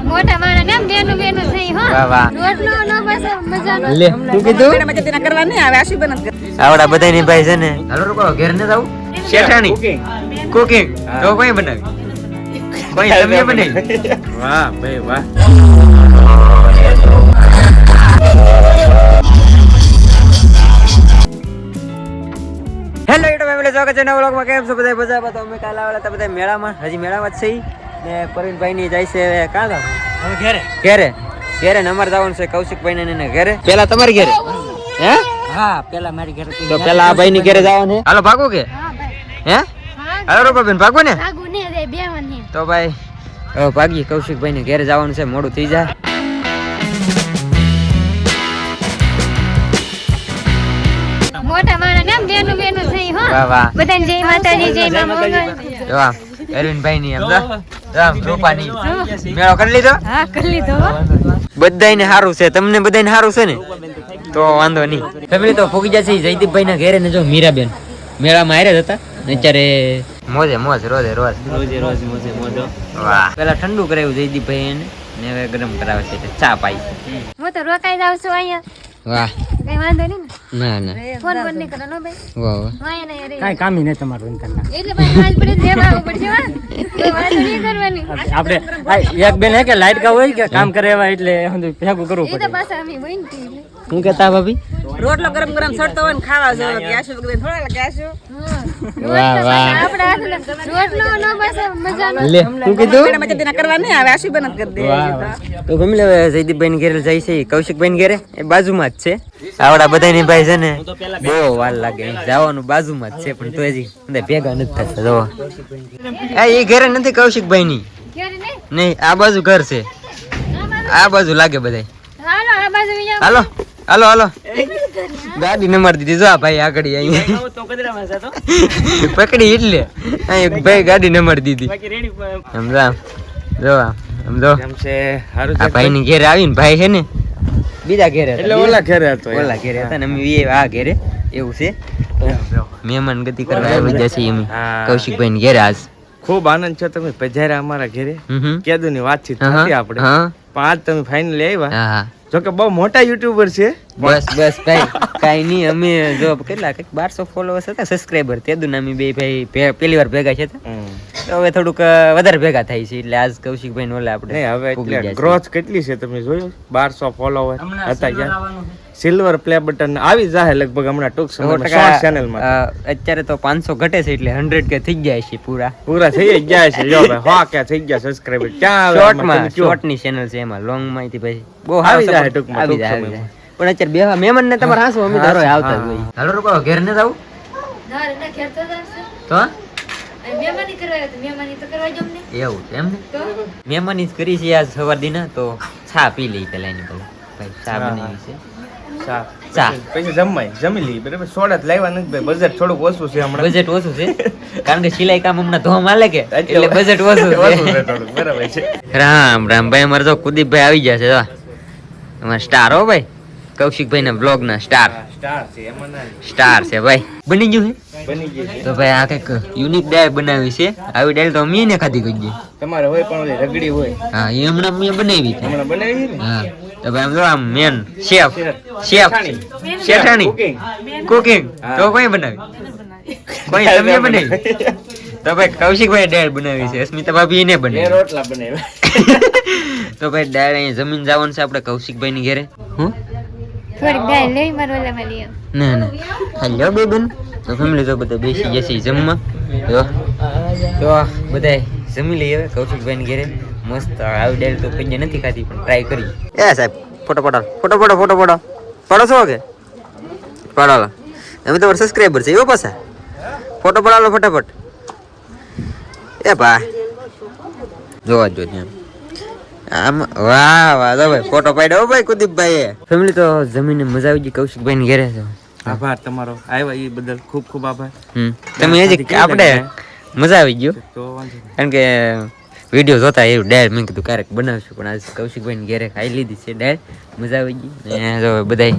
મોટા માણસ કેમ બેનું બેનું થઈ હો. વાહ વાહ. રોટલો નો બસ મજાનો. લે તું કીધું? મજા કરવા નહીં આવે આશી જ આવડા બધાયની ભાઈ છે ને. હાલો રૂકો ઘેર ને જાવ શેઠાણી. કુકિંગ. તો કોઈ બનાવી. કોઈ તમે બનાવી. વાહ ભાઈ વાહ. હેલો યુટ્યુબ ફેમિલી સ્વાગત છે નવા વ્લોગમાં. કેમ છો? બધા મજા તો અમે કાલે આવેલા હતા બધા મેળામાં. હજી મેળામાં જ છીએ. ને પ્રવીણભાઈ ની જાય છે કાં હવે ઘેરે? ઘેરે. ઘેરે ને અમારે જવાનું છે કૌશિકભાઈ ને એને ઘરે. પેલા તમારી ઘેરે? હે હા પેલા મારી ઘરે તો પેલા આ ભાઈ ની ઘરે જવાનું? છે હાલો ભાગો કે? હે હાલો રૂપાબેન ભાગો ને? ભાગો ને ને તો ભાઈ હવે ભાગી કૌશિકભાઈ ને ઘેરે જવાનું છે મોડું થઈ જાય. મોટા માણસ કેમ બેનું બેનું થઈ હો. વાહ વાહ. બધાને જય માતાજી જય મા મંગળ જો આમ અરવિંદભાઈ ની એમ આમ રૂપાની. મેળો કરી લીધો? હા કરી લીધો. હો. સારું છે તમને બધાયને સારું છે ને? તો વાંધો નહીં. ફેમિલી તો ફૂગી જશે જયદીપભાઈ ના ઘરે ને જો મીરાબેન. મેળામાં હારે જ હતા. ને અત્યારે મોજે મોજ રોજે રોજ. રોજે રોજ મોજે મોજો. વાહ. પેલા ઠંડુ કરાવ્યું જયદીપભાઈ એને ને હવે ગરમ કરાવે છે ચા પાઈ. હું તો રોકાઈ જાઉં છું અહીંયા. વાહ. કઈ વાંધો નહીં ના ના. ફોન બંધ નહીં કરો ભાઈ. વાહ વાહ. વાય રે. કાંઈ કામ નહીં તમારું એટલે ભાઈ હાલ પડે લેવા આવવું પડશે હો. કોઈ નહીં કરવાની. આપણે એક બેન હે કે લાઈટ કા હોય કે કામ કરે એવા એટલે ભેગું કરવું એ તો પડે. પાછા અમે બનતી એટલે. શું કહેતા ભાભી? રોટલો ગરમ ગરમ સડતો હોય ને ખાવા જો ગેસ થોડા ગેસ વાહ વાહ. લે શું કીધું? મજા તેના કરવા નહીં આવે આશીર્વાદ જ કરી દે. તો ગમે હવે જયદીપભાઈ ઘેરે જાય છે કૌશિકભાઈ ઘેરે. એ બાજુમાં જ છે. આવડા બધાની ભાઈ છે ને બહુ વાર લાગે જવાનું બાજુમાં જ છે પણ તો હજી ભેગા નથી થતા જો એ ઘરે નથી કૌશિકભાઈ ની નહીં? નહીં આ બાજુ ઘર છે. આ બાજુ? લાગે બધા હાલો હાલો હાલો ગાડી મારી દીધી જો આ ભાઈ આગળ અહીંયા. પકડી એટલે. અહીં ભાઈ ગાડી નંબર દીધી સમજા જો સમજો આ ભાઈ ની ઘેરે આવીને ભાઈ છે ને. બીજા ઘેરે એટલે ઓલા ઘેરે હતો ઓલા ઘેરે હતા ને. અમે આ ઘેરે. એવું છે. મહેમાન ગતિ કરવા આવી જશે એમ કૌશિકભાઈ ની ઘેરે આજ. ખૂબ આનંદ છે તમે પધાર્યા અમારા ઘરે. કેદુ ની વાતચીત હતી આપણે. પાંચ તમે ફાઇનલી આવ્યા. હા બહુ મોટા યુટ્યુબર છે. બસ બસ ભાઈ કાઈ નહીં અમે જો કેટલા કંઈક બારસો ફોલોઅર્સ હતા સબસ્ક્રાઈબર તે નામી બે ભાઈ પહેલી વાર ભેગા છે તો હવે થોડુંક વધારે ભેગા થાય છે એટલે આજ કૌશિકભાઈ નો આપણે નહીં હવે એટલે ગ્રોથ કેટલી છે તમે જોયું? બારસો ફોલોવર હતા ક્યાં? સિલ્વર પ્લે બટન આવી જાય લગભગ હમણાં ટૂંક સમયમાં ચેનલમાં. અત્યારે તો પાંચસો ઘટે છે એટલે હંડ્રેડ કે થઈ ગયા છે પૂરા. પૂરા થઈ ગયા છે. જો ભાઈ હા કે થઈ ગયા સબસ્ક્રાઇબર ક્યાં આવે શોર્ટમાં શોર્ટની ચેનલ છે એમાં લોંગમાં થી પછી બહુ આવી જાય ટૂંકમાં ટૂંક સમયમાં. પણ અત્યારે બેવા મહેમાન ને તમારે હાસો અમે ધારો આવતા જ હોય. હાલો રૂકો ઘેર ને જાવ ઘર ના ઘેર તો તો મહેમાની તો મહેમાની તો કરવા જો ને એવું છે એમ ને? મહેમાની જ કરી છે આજ સવાર દીના તો ચા પી લઈ પેલા એની પેલા ભાઈ ચા બનાવી છે. ચા. ચા. પછી જમવાય જમી લઈએ બરાબર? સોડા જ લાવ્યા નથી ભાઈ બજેટ થોડુંક ઓછું છે હમણાં. બજેટ ઓછું છે? કારણ કે સિલાઈ કામ હમણાં ધોમ હાલે કે? એટલે બજેટ ઓછું ઓછું છે છે બરાબર છે. રામ રામ. ભાઈ અમારે તો કુદીપભાઈ આવી ગયા છે જો. અમારા સ્ટાર હો ભાઈ. કૌશિકભાઈ ના બ્લોગ ના સ્ટાર સ્ટાર છે સ્ટાર છે ભાઈ. બની ગયું છે? તો ભાઈ આ કંઈક યુનિક ડાય બનાવી છે. આવી ડાયલ તો અમે ને ખાધી ગઈ તમારે હોય પણ ઓલી રગડી હોય. હા એ હમણાં મેં બનાવી છે. હમણાં બનાવી ને? હા. તો ભાઈ આમ જો આમ મેન શેફ શેફ શેઠાણી. કુકિંગ તો કોઈ બનાવી? કોઈ તમે બનાવી. તો ભાઈ કૌશિકભાઈ ડાળ બનાવી છે. અસ્મિતા ભાભી એને બનાવી. રોટલા બનાવ્યા. તો ભાઈ ડાળ અહીંયા જમીન જવાનું છે આપણે કૌશિકભાઈ ની ઘરે. હું? થોડી ડાળ લઈ મારો ઓલામાં લઈ ના ના. હેલો બેબન તો ફેમિલી તો બધા બેસી જશે જમવા. જો તો બધા જમી લઈએ હવે. કૌશિકભાઈ ની ઘરે મસ્ત આવી ડાળ તો કઈ નથી ખાધી પણ ટ્રાય કરી એ સાહેબ ફોટો પાડો ફોટો પાડો ફોટો પાડો પાડો છો કે પાડો લો. અમે તમારા સબસ્ક્રાઈબર છે એવો પાછા. ફોટો પડાલો ફટાફટ. એ ભા જોવા જ જો ત્યાં. આમ વાહ વાહ ભાઈ ફોટો પાડ્યો ભાઈ કુદીપભાઈ ફેમિલી તો જમીને મજા આવી ગઈ કૌશિકભાઈ ને ઘરે. છે આભાર તમારો. આવ્યા એ બદલ ખૂબ ખૂબ આભાર. હમ. તમે હજી આપણે મજા આવી ગયો. કારણ કે વીડિયો જોતા એવું ડાયર મેં કીધું ક્યારેક બનાવશું પણ આજ કૌશિકભાઈની ઘેરે ખાઈ લીધી છે ડાયર મજા આવી ગઈ. ને જો બધાય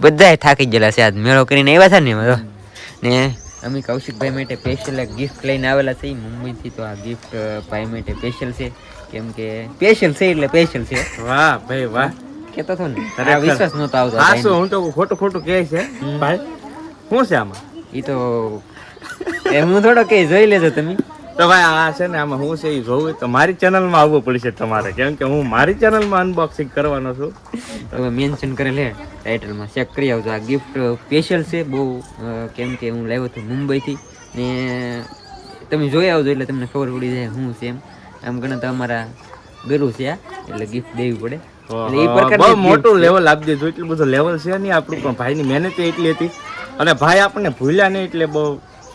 બધાય થાકી ગયેલા છે. આજ મેળો કરીને આવ્યા છે ને મારો તો ને અમે કૌશિકભાઈ માટે સ્પેશિયલ ગિફ્ટ લઈને આવેલા છે. મુંબઈથી તો આ ગિફ્ટ ભાઈ માટે સ્પેશિયલ છે. કેમ કે સ્પેશિયલ છે એટલે સ્પેશિયલ છે. વાહ ભાઈ વાહ. કેતો હતો ને. આ વિશ્વાસ નહોતો આવતો હા શું હું તો ખોટું ખોટું કહે છે. ભાઈ શું છે આમાં? ઈ તો એ હું થોડો કે જોઈ લેજો તમે. તો ભાઈ આ છે ને આમાં હું છે એ જોવું તો મારી ચેનલમાં આવવું પડશે તમારે. કેમ કે હું મારી ચેનલમાં અનબોક્સિંગ કરવાનો છું. તમે મેન્શન કરેલ હે ટાઇટલમાં ચેક કરી આવજો. આ ગિફ્ટ સ્પેશિયલ છે બહુ કેમ કે હું લાવ્યો હતો મુંબઈથી. ને તમે જોઈ આવજો એટલે તમને ખબર પડી જાય હું છે એમ. આમ ગણે તો અમારા ગરુ છે આ એટલે ગિફ્ટ દેવી પડે. બહુ મોટું લેવલ આપી દીધું એટલું બધું લેવલ છે નહીં આપણું પણ ભાઈની મહેનત એટલી હતી. અને ભાઈ આપણને ભૂલ્યા નહીં એટલે બહુ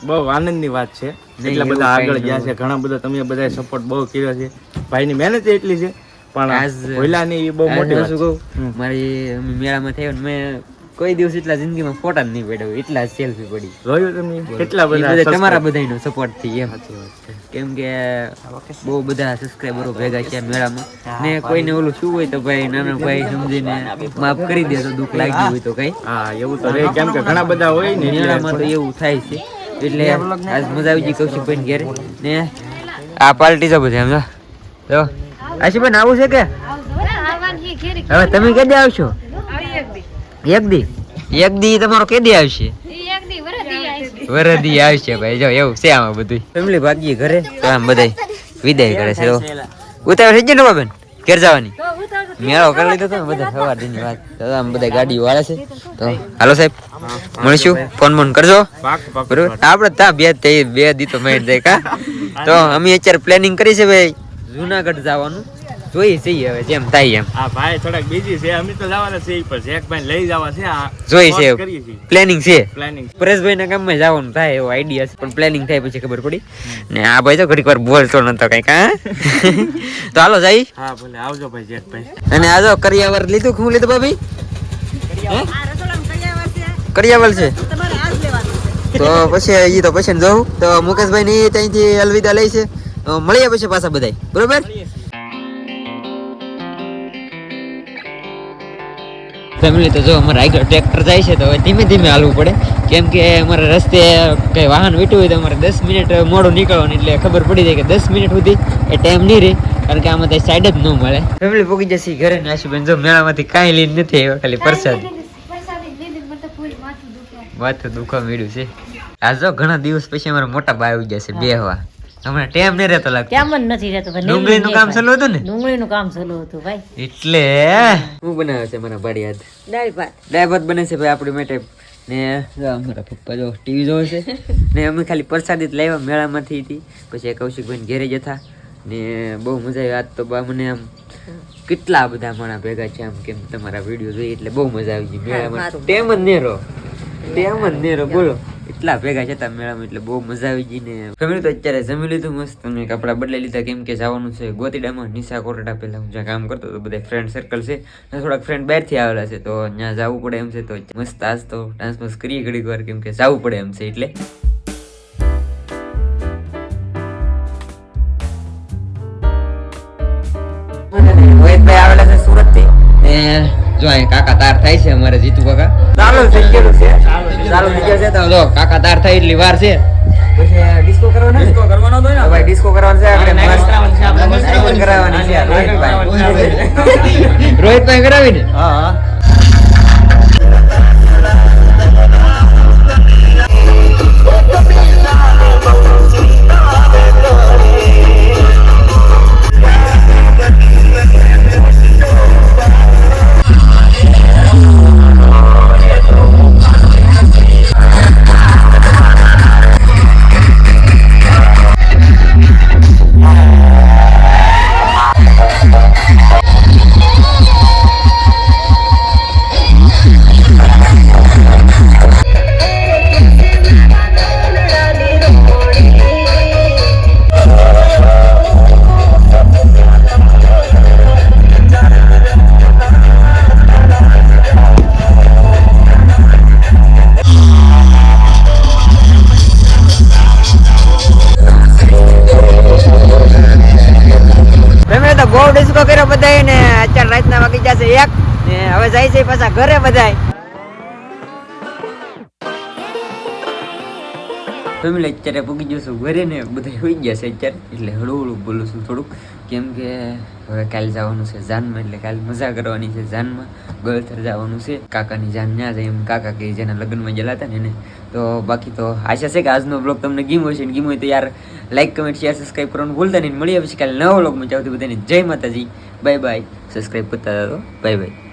બહુ આનંદની વાત છે. એટલે બધા આગળ ગયા છે ઘણા બધા તમે બધા સપોર્ટ બહુ કર્યો છે. ભાઈની મહેનત એટલી છે પણ ભૂલ્યા નહીં એ બહુ મોટી વાત કહું? મારી મેળામાં થયો મેં કોઈ દિવસ એટલા જિંદગીમાં ફોટા નહીં પડ્યો એટલા સેલ્ફી પડી. જોયું તમે? કેટલા બધા તમારા બધાનો સપોર્ટથી એમ. કેમ કે બહુ બધા સબસ્ક્રાઈબરો ભેગા છે મેળામાં. ને કોઈને ઓલું શું હોય તો ભાઈ નાનો ભાઈ સમજીને માફ કરી દે તો દુઃખ લાગ્યું હોય તો કઈ. હા એવું તો કેમ કે ઘણા બધા હોય ને મેળામાં તો એવું થાય છે. એટલે આજ મજા આવી ગઈ કૌશિકભાઈ ઘેર. ને આ પાર્ટી છે બધા સમજો? જો. આશીભાઈ આવું છે કે? હવે તમે કેદે આવશો આવી એક દી? એક દી તમારો કેદી આવશે? દી વરદી વરદી આવશે. ભાઈ જો એવું છે આમાં બધું ફેમિલી ભાગીએ ઘરે? તો આમ બધાય વિદાય કરે છે ઉતાવળ થઈ જાય ને બાબન? ઘેર જવાની? મેળો કરી લીધો તો બધા સવાર દિનની વાત. તો આમ બધા ગાડીઓ વાળે છે. તો હાલો સાહેબ મળીશું. ફોન ફોન કરજો. પાક પાક. બરોબર? આપણે તા બે બે દી તો મેળ જાય કા? તો અમે અત્યારે પ્લાનિંગ કરી છે ભાઈ. જુનાગઢ જવાનું. જોઈએ જઈએ હવે જેમ થાય એમ. આ ભાઈ થોડાક બીજી છે. અમે તો જવાના છે પણ શેખભાઈ લઈ જવા છે. આ જોઈ છે પ્લાનિંગ છે. પ્લાનિંગ પરેશભાઈ ના ગામમાં જવાનું થાય એવો આઈડિયા છે પણ પ્લાનિંગ થાય પછી ખબર પડી. ને આ ભાઈ તો ઘડીક વાર બોલતો નતો કંઈક હા? તો હાલો જાય. હા ભલે આવજો ભાઈ શેખભાઈ અને આ જો કરિયાવર લીધું કે હું લીધું ભાભી? કરિયાવર. છે. તો પછી ઈ તો પછી જવું તો મુકેશભાઈ ની ત્યાંથી અલવિદા લઈ છે. મળીએ પછી પાછા બધાય. બરોબર? ફેમિલી તો જો અમારે આગળ ટ્રેક્ટર જાય છે તો હવે ધીમે ધીમે હાલવું પડે. કેમ કે અમારે રસ્તે કંઈ વાહન વીટવું હોય તો અમારે દસ મિનિટ મોડું નીકળવાનું એટલે ખબર પડી જાય કે દસ મિનિટ સુધી એ ટાઈમ નહીં રહે કારણ કે આમાં સાઈડ જ ન મળે. ફેમિલી પોગી જશે ઘરે નાશીબેન જો મેળામાંથી કાંઈ લઈને નથી આવ્યો ખાલી પ્રસાદ. વાત તો ફૂલ માથું દુખવા મળ્યું છે. આ જો ઘણા દિવસ પછી અમારા મોટા બા આવી જશે બે હમણાં ટાઈમ નહીં રહેતો લાગતો. ટેમ જ નથી રહેતો ભાઈ ડુંગળીનું કામ ચાલુ હતું ને? ડુંગળીનું કામ ચાલુ હતું ભાઈ. એટલે હું બનાવે છે મારા યાદ દાળ ભાત. દાળ ભાત બને છે ભાઈ આપણી માટે. ને જો અમારા પપ્પા જો ટીવી જોવે છે. ને અમે ખાલી પ્રસાદી જ લાવ્યા મેળામાંથી હતી. પછી કૌશિકભાઈ ઘેરે જતા ને બહુ મજા આવી. આજ તો બા મને આમ કેટલા બધા માણા ભેગા છે આમ કેમ તમારા વીડિયો જોઈએ એટલે બહુ મજા આવી ગઈ. મેળામાં મારું. ટેમ જ નેરો ટેમ જ નેરો બોલો. એટલા ભેગા છે તા મેળામાં, એટલે બહુ મજા આવી ગઈ ને. ફેમિલી તો અત્યારે જમી લીધું મસ્ત અને કપડાં બદલાઈ લીધા, કેમ કે જવાનું છે ગોતીડામાં, નિશા કોરડા પહેલા હું જ્યાં કામ કરતો હતો, બધા ફ્રેન્ડ સર્કલ છે. અને થોડાક ફ્રેન્ડ બહારથી આવેલા છે, તો ત્યાં જવું પડે એમ છે, તો મસ્ત આજ તો ડાન્સ મસ્ત કરીએ ઘડીક વાર, કેમ કે જવું પડે એમ છે, એટલે. રોહિતભાઈ આવેલા છે જો અહીં કાકા તાર થાય છે અમારે જીતુ કાકા. ચાલુ થઈ ગયેલું છે ચાલુ થઈ ગયું. છે. તો જો કાકા તાર થાય એટલી વાર છે. પછી ડિસ્કો કરવાનો ડિસ્કો કરવાનો તો ભાઈ ડિસ્કો કરવાનો છે આપણે મસ્ત કરાવવાની છે રોહિતભાઈ. રોહિતભાઈ કરાવીને? હા ફેમિલી બહુ ડિસ્કો કર્યો બધાય ને અત્યારે રાતના વાગી જશે એક હવે જાય છે પાછા ઘરે બધાય. ફેમિલી અત્યારે પૂગી જશું છું. ઘરે ને બધા હોઈ ગયા છે અત્યારે. એટલે હળવું હળવું બોલું છું થોડુંક. કેમ કે હવે કાલે જવાનું છે જાનમાં, એટલે કાલે મજા કરવાની છે જાનમાં. ગળથર જવાનું છે. કાકાની જાન ન્યા જાય એમ કાકા કે જેના લગ્નમાં ગયેલા હતા ને એને. તો બાકી તો આશા છે કે આજનો બ્લોગ તમને ગીમ હોય ને ગીમ હોય તો યાર લાઈક કમેન્ટ શેર સબસ્ક્રાઈબ કરવાનું ભૂલતા નહીં. મળીએ પછી કાલે નવો બ્લોગમાં જાવતી બધાને જય માતાજી. બાય બાય સબસ્ક્રાઈબ કરતા હતા બાય બાય